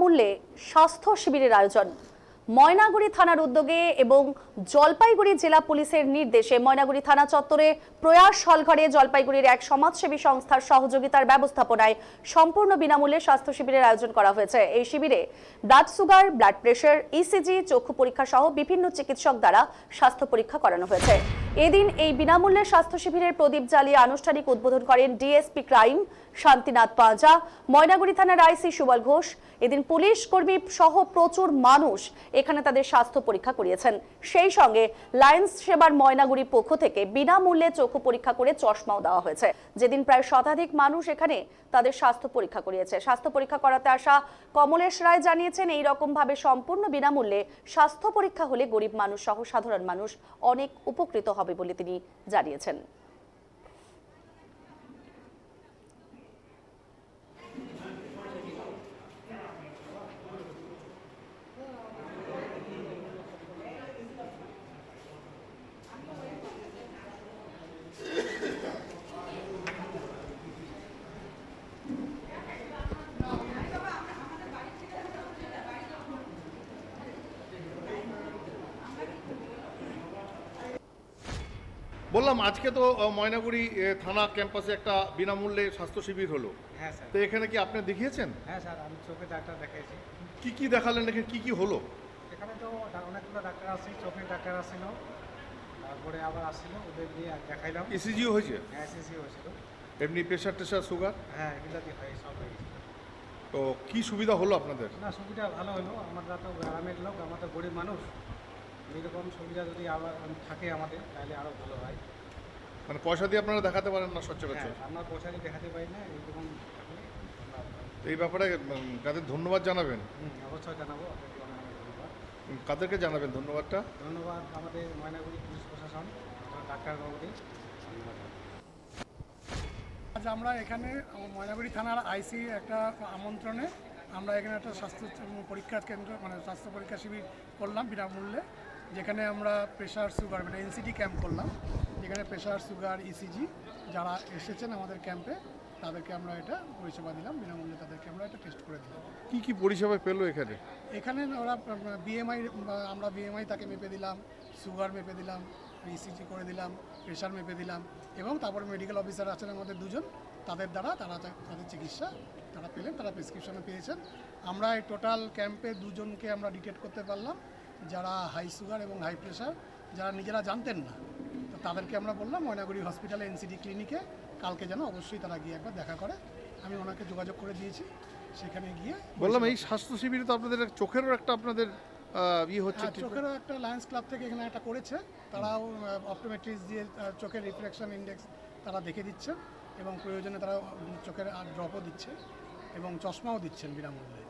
বিনামূল্যে স্বাস্থ্য শিবিরের আয়োজন। ময়নাগুড়ি থানার উদ্যোগে এবং জলপাইগুড়ি জেলা পুলিশের নির্দেশে ময়নাগুড়ি থানা চত্বরে প্রয়াস হলঘরে জলপাইগুড়ির এক সমাজসেবী সংস্থার সহযোগিতার ব্যবস্থাপনায় সম্পূর্ণ বিনামূল্যে স্বাস্থ্য শিবিরের আয়োজন করা হয়েছে। এই শিবিরে blood sugar, blood pressure ECG চক্ষু পরীক্ষা সহ বিভিন্ন চিকিৎসক দ্বারা স্বাস্থ্য পরীক্ষা করানো হয়েছে। এদিন এই বিনামূল্যে স্বাস্থ্য শিবিরের প্রদীপ জ্বালিয়ে আনুষ্ঠানিক উদ্বোধন করেন ডিএসপি ক্রাইম শান্তিনাথ পাঁজা, ময়নাগুড়ি থানার আইসি সুবল ঘোষ। এদিন পুলিশ কর্মী সহ প্রচুর মানুষ এখানে তাদের স্বাস্থ্য পরীক্ষা করিয়েছেন। সেই সঙ্গে লায়েন্স সেবার ময়নাগুড়ি পক্ষ থেকে বিনামূল্যে চক্ষু পরীক্ষা করে চশমাও দেওয়া হয়েছে। যেদিন প্রায় শতাধিক মানুষ এখানে তাদের স্বাস্থ্য পরীক্ষা করিয়েছে। স্বাস্থ্য পরীক্ষা করাতে আসা কমলেশ রায় জানিয়েছেন, এই রকম ভাবে সম্পূর্ণ বিনামূল্যে স্বাস্থ্য পরীক্ষা হলে গরিব মানুষ সহ সাধারণ মানুষ অনেক উপকৃত হবে বলে তিনি জানিয়েছেন। বললাম আজকে তো ময়নাগুড়ি থানা ক্যাম্পাসে একটা বিনামূল্যে স্বাস্থ্য শিবির হলো। হ্যাঁ স্যার। তো এখানে কি আপনি দেখিয়েছেন? হ্যাঁ স্যার আমি চোখে ডাক্তার দেখাইছি। কি কি দেখালেন? এখানে কি কি হলো? এখানে তো অনেকগুলো ডাক্তার আসছে চোখের ডাক্তার আসছিল তারপরে আবার আসছিল ওদের দিয়ে দেখাইলাম। ইসিজিও হয়েছে? হ্যাঁ এসএসসি হয়েছিল। এমনি প্রেশার টেশার সুগার হ্যাঁ এগুলাতে হয় সব হয়ে গেছে। তো কি সুবিধা হলো আপনাদের? না সুবিধা ভালো হলো। আমরা তো গ্রামের লোক আমরা তো গরিব মানুষ। এরকম সুবিধা যদি আবার থাকে আমাদের তাহলে আরও ভালো হয়। মানে পয়সা দিয়ে আপনারা দেখাতে পারেন না হ্যাঁ সচরাচর আমরা পয়সা দিয়ে দেখাতে পারি না এইরকম তো এই ব্যাপারে কাদের ধন্যবাদ জানাবেন? হুম, অবশ্যই জানাব কাদেরকে জানাবেন ধন্যবাদটা? ধন্যবাদ আমাদের ময়নাগুড়ি পুলিশ প্রশাসন ডাক্তার বাবুকে। ধন্যবাদ। আজ আমরা এখানে ময়নাগুড়ি থানার আইসি একটা আমন্ত্রণে আমরা এখানে একটা স্বাস্থ্য পরীক্ষা কেন্দ্র মানে স্বাস্থ্য পরীক্ষা শিবির করলাম বিনামূল্যে। যেখানে আমরা প্রেশার সুগার মানে এনসিটি ক্যাম্প করলাম। যেখানে প্রেশার সুগার ইসিজি যারা এসেছেন আমাদের ক্যাম্পে তাদেরকে আমরা এটা পরিষেবা দিলাম বিনামূল্যে তাদেরকে আমরা এটা টেস্ট করে দিলাম। কি কি পরিষেবা পেল এখানে? এখানে ওরা বিএমআই আমরা বিএমআই তাকে মেপে দিলাম সুগার মেপে দিলাম ইসিজি করে দিলাম প্রেশার মেপে দিলাম এবং তারপর মেডিকেল অফিসার আছেন আমাদের দুজন তাদের দ্বারা তারা তাদের চিকিৎসা তারা পেলেন তারা প্রেসক্রিপশনে পেয়েছেন। আমরা এই টোটাল ক্যাম্পে দুজনকে আমরা ডিটেক্ট করতে পারলাম যারা হাই সুগার এবং হাই প্রেশার যারা নিজেরা জানতেন না তো তাদেরকে আমরা বললাম ময়নাগুড়ি হসপিটালে এনসিডি ক্লিনিকে কালকে যেন অবশ্যই তারা গিয়ে একবার দেখা করে। আমি ওনাকে যোগাযোগ করে দিয়েছি সেখানে গিয়ে বললাম এই স্বাস্থ্য শিবিরে তো আপনাদের চোখেরও একটা আপনাদের ইয়ে হচ্ছে হ্যাঁ, চোখেরও একটা লায়ন্স ক্লাব থেকে এখানে একটা করেছে তারাও অপটোমেট্রিক্স দিয়ে চোখের রিফ্লেকশন ইন্ডেক্স তারা দেখে দিচ্ছেন এবং প্রয়োজনে তারা চোখের ড্রপও দিচ্ছে এবং চশমাও দিচ্ছেন বিনামূল্যে।